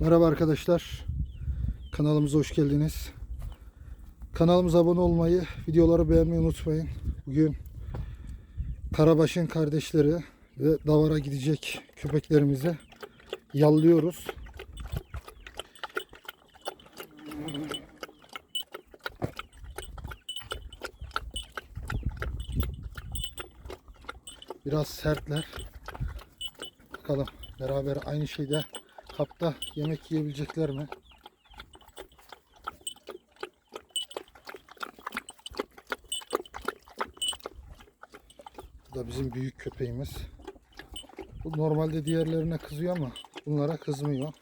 Merhaba arkadaşlar. Kanalımıza hoş geldiniz. Kanalımıza abone olmayı, videoları beğenmeyi unutmayın. Bugün Karabaş'ın kardeşleri ve Davar'a gidecek köpeklerimizi yallıyoruz. Biraz sertler. Bakalım beraber aynı şeyde kapta yemek yiyebilecekler mi? Bu da bizim büyük köpeğimiz. Bu normalde diğerlerine kızıyor ama bunlara kızmıyor.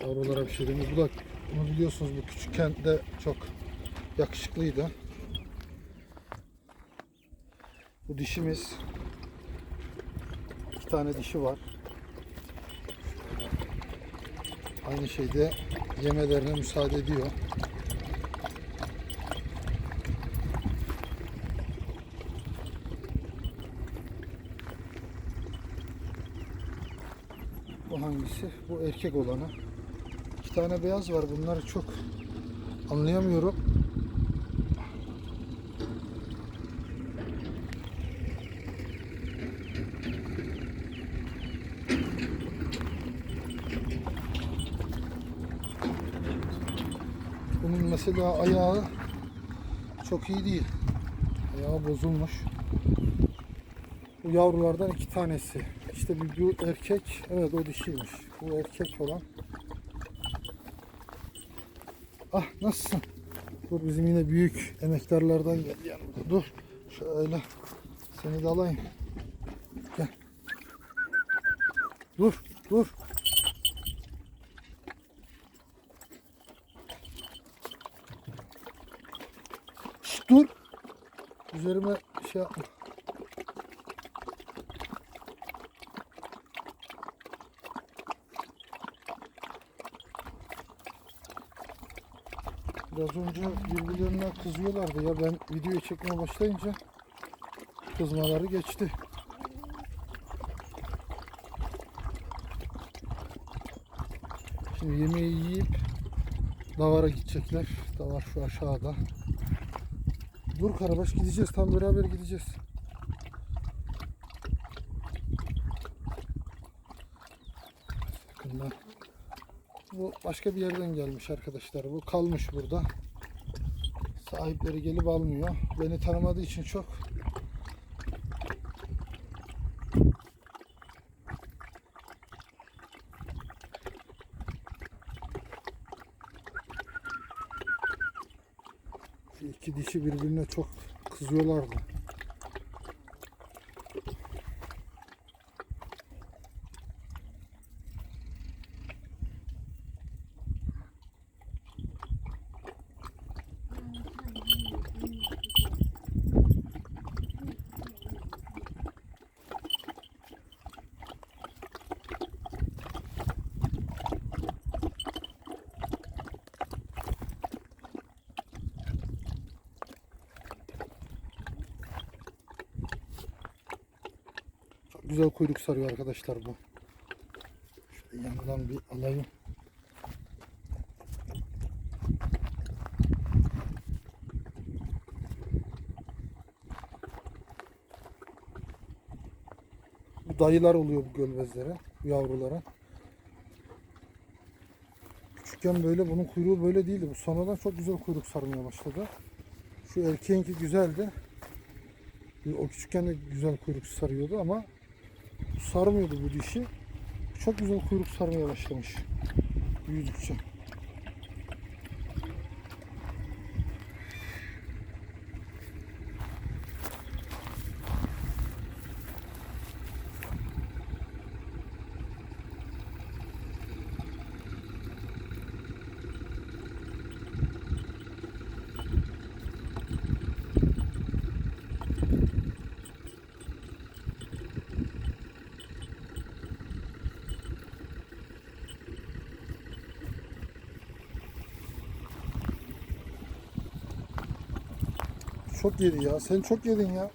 Yavrulara bir şey demiyor. Bu da bunu biliyorsunuz bu küçükken de çok yakışıklıydı. Bu dişimiz iki tane dişi var. Aynı şeyde yemelerine müsaade ediyor. Bu hangisi? Bu erkek olanı. İki tane beyaz var. Bunları çok anlayamıyorum. Bunun mesela ayağı çok iyi değil. Ayağı bozulmuş. Bu yavrulardan iki tanesi. İşte bu erkek, evet o dişiymiş. Bu erkek olan. Ah nasılsın? Dur bizim yine büyük emektarlardan geldi yanımda. Dur şöyle seni de alayım. Gel. Dur dur. Şşt, dur. Üzerime şey yapma. Biraz önce birbirlerine kızıyorlardı ya ben videoyu çekmeye başlayınca kızmaları geçti. Şimdi yemeği yiyip davara gidecekler. Davar şu aşağıda. Dur Karabaş gideceğiz tam beraber gideceğiz. Yakında. Bu başka bir yerden gelmiş arkadaşlar. Bu kalmış burada. Sahipleri gelip almıyor. Beni tanımadığı için çok iki dişi birbirine çok kızıyorlardı. Güzel kuyruk sarıyor arkadaşlar bu. Şöyle yandan bir alayım. Bu dayılar oluyor bu gölbezlere, bu yavrulara. Küçükken böyle bunun kuyruğu böyle değildi. Bu sonradan çok güzel kuyruk sarmaya başladı. Şu erkeğinki güzeldi. O küçükken de güzel kuyruk sarıyordu ama sarmıyordu bu dişi. Çok güzel kuyruk sarmaya başlamış büyüdükçe. Çok yedi ya. Sen çok yedin ya.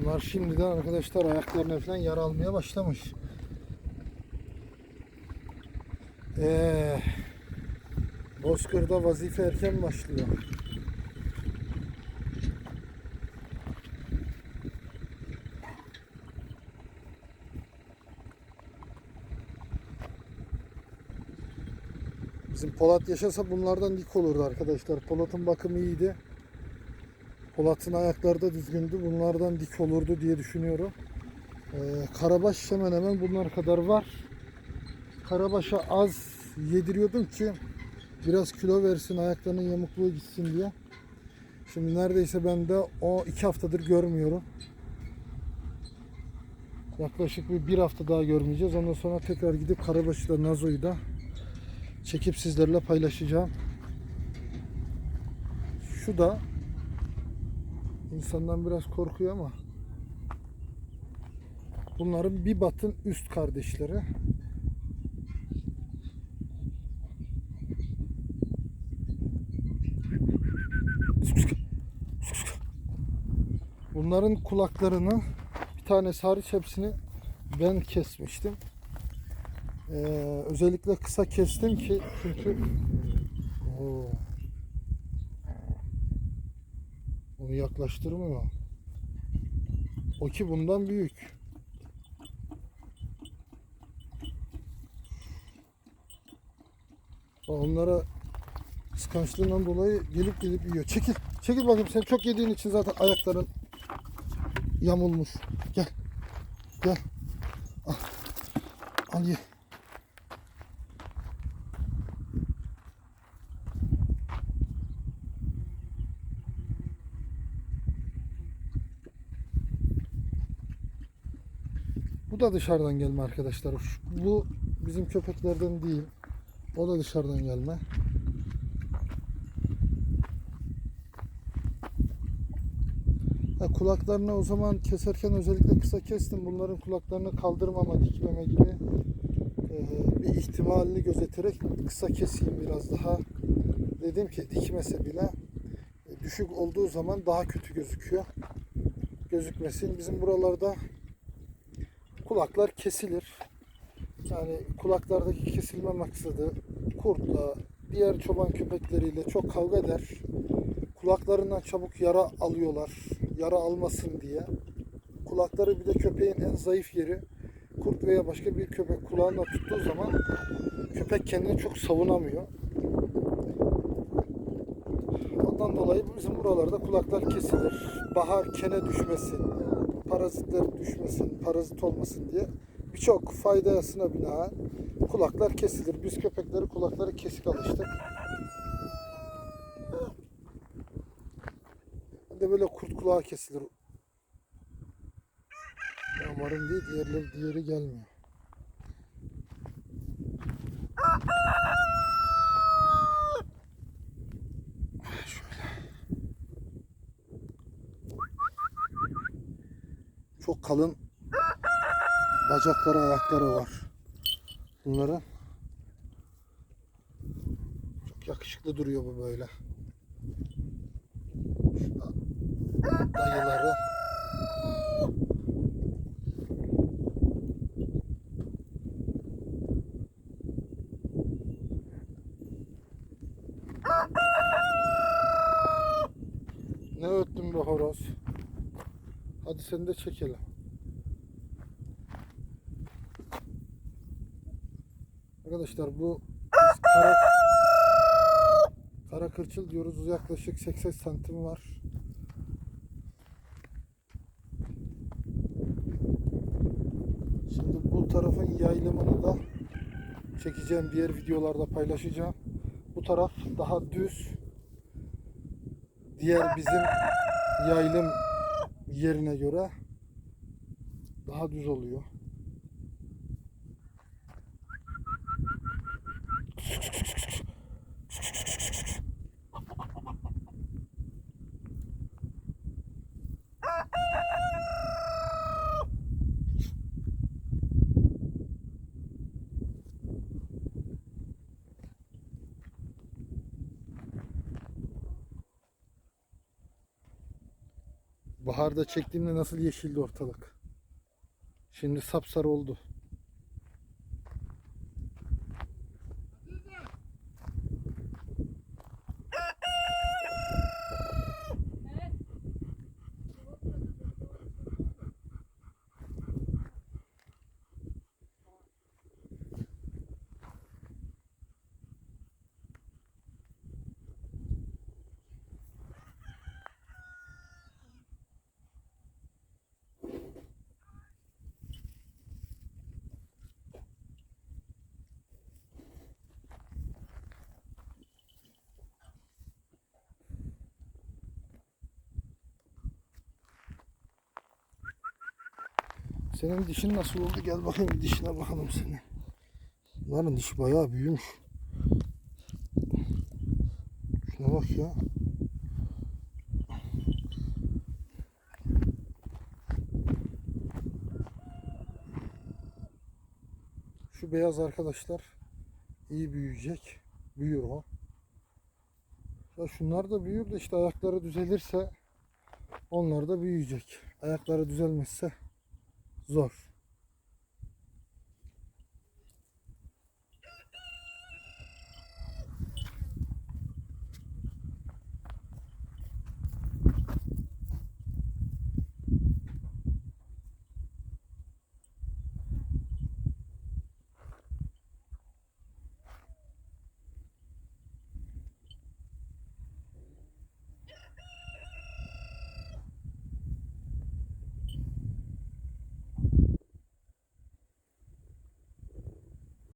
Bunlar şimdiden arkadaşlar ayaklarına falan yara almaya başlamış. Ee, Bozkır'da vazife erken başlıyor. Bizim Polat yaşasa bunlardan dik olurdu arkadaşlar. Polat'ın bakımı iyiydi. Polat'ın ayakları da düzgündü. Bunlardan dik olurdu diye düşünüyorum. Ee, Karabaş hemen hemen bunlar kadar var. Karabaş'a az yediriyordum ki biraz kilo versin ayaklarının yamukluğu gitsin diye. Şimdi neredeyse ben de o iki haftadır görmüyorum. Yaklaşık bir, bir hafta daha görmeyeceğiz. Ondan sonra tekrar gidip Karabaş'ı da Nazo'yu da çekip sizlerle paylaşacağım. Şu da insandan biraz korkuyor ama bunların bir batın üst kardeşleri. Bunların kulaklarını bir tanesi hariç hepsini ben kesmiştim. Ee, özellikle kısa kestim ki çünkü Oo. Yaklaştırmıyor. O ki bundan büyük. Onlara kıskançlığından dolayı gelip gelip yiyor. Çekil. Çekil bakayım sen çok yediğin için zaten ayakların yamulmuş. Gel. Gel. Al. Al ye. Bu da dışarıdan gelme arkadaşlar. Bu bizim köpeklerden değil. O da dışarıdan gelme. Ha, kulaklarını o zaman keserken özellikle kısa kestim. Bunların kulaklarını kaldırmama, dikmeme gibi bir ihtimalini gözeterek kısa keseyim biraz daha. Dedim ki dikmese bile e, düşük olduğu zaman daha kötü gözüküyor. Gözükmesin. Bizim buralarda kulaklar kesilir. Yani kulaklardaki kesilme maksadı kurtla, diğer çoban köpekleriyle çok kavga eder. Kulaklarından çabuk yara alıyorlar. Yara almasın diye. Kulakları bir de köpeğin en zayıf yeri. Kurt veya başka bir köpek kulağına tuttuğu zaman köpek kendini çok savunamıyor. Ondan dolayı bizim buralarda kulaklar kesilir. Bahar kene düşmesin, parazitler düşmesin, parazit olmasın diye birçok faydasına binaen kulaklar kesilir. Biz köpekleri kulakları kesik alıştık. De böyle kurt kulağı kesilir. Umarım değil, diğerleri, diğeri gelmiyor. Çok kalın bacakları, ayakları var. Bunların çok yakışıklı duruyor bu böyle. Şu da dayıları. Ne öttün be horoz? Hadi seni de çekelim. Arkadaşlar bu kara, kara kırçıl diyoruz. Yaklaşık 80 santim var. Şimdi bu tarafın yaylımını da çekeceğim. Diğer videolarda paylaşacağım. Bu taraf daha düz. Diğer bizim yaylım yerine göre daha düz oluyor. Baharda çektiğimde nasıl yeşildi ortalık. Şimdi sapsarı oldu. Senin dişin nasıl oldu? Gel bakayım dişine bakalım senin. Bunların dişi bayağı büyümüş. Şuna bak ya. Şu beyaz arkadaşlar iyi büyüyecek. Büyür o. Ya şunlar da büyür de işte ayakları düzelirse onlar da büyüyecek. Ayakları düzelmezse zor.